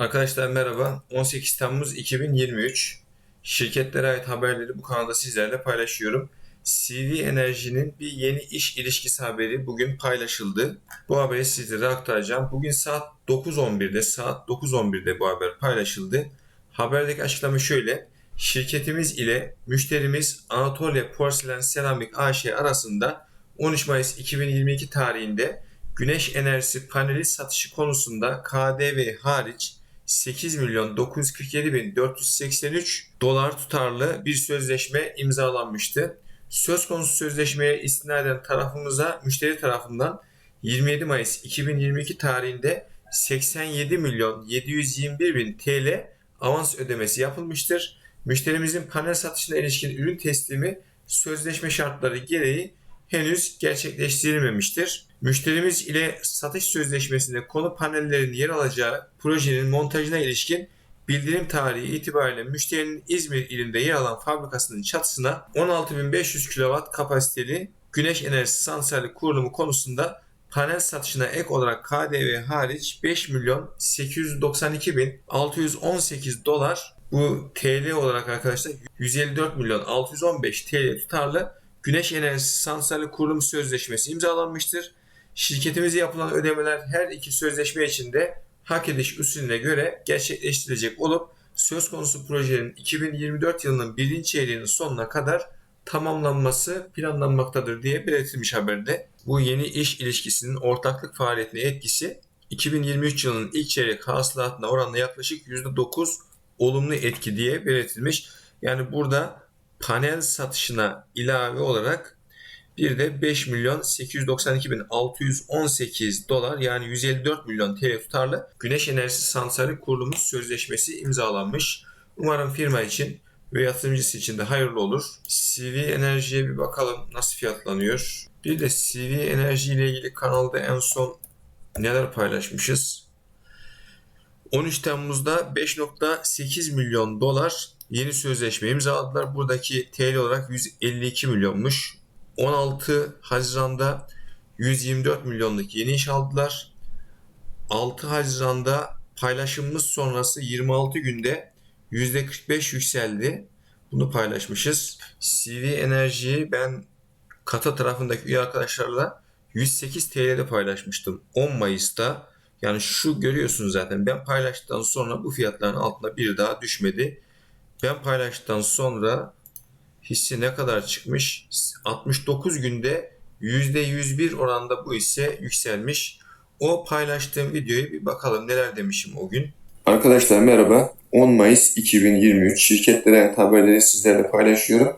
Arkadaşlar merhaba. 18 Temmuz 2023. Şirketlere ait haberleri bu kanalda sizlerle paylaşıyorum. CV Enerji'nin bir yeni iş ilişkisi haberi bugün paylaşıldı. Bu haberi sizlere aktaracağım. Bugün saat 9.11'de, saat 9.11'de bu haber paylaşıldı. Haberdeki açıklama şöyle. Şirketimiz ile müşterimiz Anatolia Porselen Seramik AŞ arasında 13 Mayıs 2022 tarihinde güneş enerjisi paneli satışı konusunda KDV hariç 8 milyon 947 bin 483 dolar tutarlı bir sözleşme imzalanmıştı. Söz konusu sözleşmeye istinaden tarafımıza müşteri tarafından 27 Mayıs 2022 tarihinde 87 milyon 721 bin TL avans ödemesi yapılmıştır. Müşterimizin panel satışına ilişkin ürün teslimi sözleşme şartları gereği henüz gerçekleştirilmemiştir. Müşterimiz ile satış sözleşmesinde konu panellerin yer alacağı projenin montajına ilişkin bildirim tarihi itibariyle müşterinin İzmir ilinde yer alan fabrikasının çatısına 16.500 kW kapasiteli güneş enerjisi santrali kurulumu konusunda panel satışına ek olarak KDV hariç 5 milyon 892 bin 618 dolar bu TL olarak arkadaşlar 154 milyon 615 TL tutarlı güneş enerjisi santrali kurulum sözleşmesi imzalanmıştır. Şirketimize yapılan ödemeler her iki sözleşme içinde hak ediş usulüne göre gerçekleştirilecek olup söz konusu projenin 2024 yılının birinci çeyreğinin sonuna kadar tamamlanması planlanmaktadır diye belirtilmiş haberde. Bu yeni iş ilişkisinin ortaklık faaliyetine etkisi 2023 yılının ilk çeyrek hasılatına oranla yaklaşık %9 olumlu etki diye belirtilmiş. Yani burada panel satışına ilave olarak bir de 5 milyon 892 bin 618 dolar yani 154 milyon TL tutarlı güneş enerjisi santrali kurulumu sözleşmesi imzalanmış. Umarım firma için ve yatırımcısı için de hayırlı olur. CV Enerji'ye bir bakalım nasıl fiyatlanıyor. Bir de CV Enerji ile ilgili kanalda en son neler paylaşmışız. 13 Temmuz'da 5.8 milyon dolar yeni sözleşme imzaladılar. Buradaki TL olarak 152 milyonmuş. 16 Haziran'da 124 milyonluk yeni iş aldılar. 6 Haziran'da paylaşımımız sonrası 26 günde %45 yükseldi. Bunu paylaşmışız. CV Enerji'yi ben Kata tarafındaki üye arkadaşlarla 108 TL'de paylaşmıştım 10 Mayıs'ta. Yani şu görüyorsunuz zaten ben paylaştıktan sonra bu fiyatların altına bir daha düşmedi. Ben paylaştıktan sonra hissi ne kadar çıkmış? 69 günde %101 oranında bu hisse yükselmiş. O paylaştığım videoyu bir bakalım neler demişim o gün. Arkadaşlar merhaba. 10 Mayıs 2023 şirketlere ait haberleri sizlerle paylaşıyorum.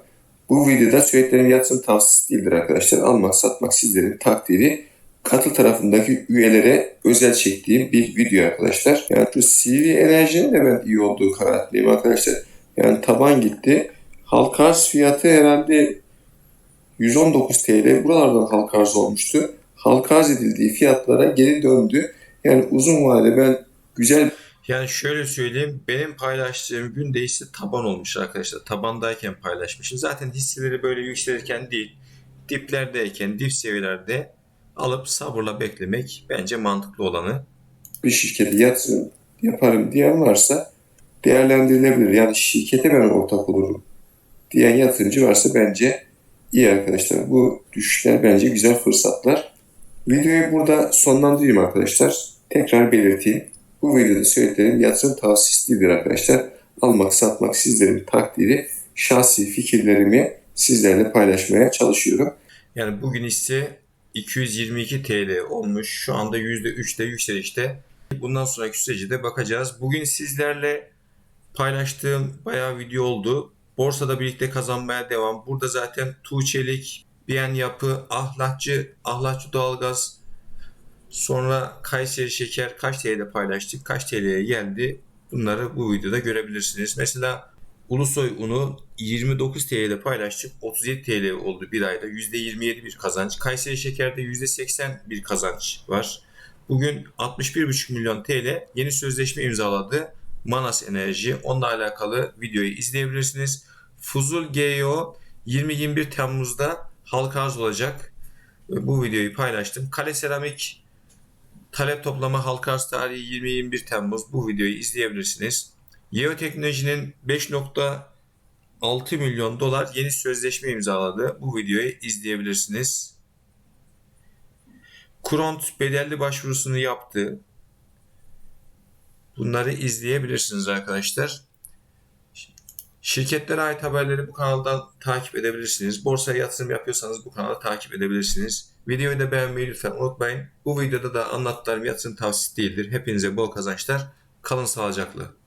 Bu videoda söylediklerim yatırım tavsiyesi değildir arkadaşlar. Almak satmak sizlerin takdiri. Katıl tarafındaki üyelere özel çektiğim bir video arkadaşlar. Yani şu CV enerjinin de ben iyi olduğu kanaatliyim arkadaşlar. Yani taban gitti. Halka arz fiyatı herhalde 119 TL. Buralardan halka arz olmuştu. Halka arz edildiği fiyatlara geri döndü. Yani uzun vadede ben güzel Yani şöyle söyleyeyim benim paylaştığım gün değişti taban olmuş arkadaşlar. Tabandayken paylaşmışım. Zaten hisseleri böyle yükselirken değil diplerdeyken dip seviyelerde alıp sabırla beklemek bence mantıklı olanı. bir şirkete yatırım yaparım diyen varsa değerlendirilebilir. Yani şirkete ben ortak olurum diyen yatırımcı varsa bence iyi arkadaşlar. Bu düşüşler bence güzel fırsatlar. Videoyu burada sonlandırayım arkadaşlar. Tekrar belirteyim. Bu videoda söylediklerim yatırım tavsiyesi değildir arkadaşlar. Almak satmak sizlerin takdiri. Şahsi fikirlerimi sizlerle paylaşmaya çalışıyorum. Yani bugün ise 222 TL olmuş. Şu anda %3'te yükselişte. Bundan sonraki süreci de bakacağız. Bugün sizlerle paylaştığım bayağı video oldu. Borsada birlikte kazanmaya devam. Burada zaten Tuğçelik, Biyen Yapı, Ahlatçı, Ahlatçı Doğalgaz, sonra Kayseri Şeker kaç TL'de paylaştık, kaç TL'ye geldi. Bunları bu videoda görebilirsiniz. Mesela Ulusoy unu 29 TL'de paylaştık. 37 TL oldu bir ayda. %27 bir kazanç. Kayseri Şeker'de %80 bir kazanç var. Bugün 61,5 milyon TL yeni sözleşme imzaladı. Manas Enerji. Onunla alakalı videoyu izleyebilirsiniz. Fuzul GEO 20-21 Temmuz'da halka arz olacak. Bu videoyu paylaştım. Kale Seramik Talep toplama halka arz tarihi 20-21 Temmuz. Bu videoyu izleyebilirsiniz. Yeo Teknoloji'nin 5.6 milyon dolar yeni sözleşme imzaladı. Bu videoyu izleyebilirsiniz. Kuront bedelli başvurusunu yaptı. Bunları izleyebilirsiniz arkadaşlar. Şirketlere ait haberleri bu kanaldan takip edebilirsiniz. Borsaya yatırım yapıyorsanız bu kanalı takip edebilirsiniz. Videoyu da beğenmeyi lütfen unutmayın. Bu videoda da anlattıklarım yatırım tavsiyesi değildir. Hepinize bol kazançlar. Kalın sağlıcakla.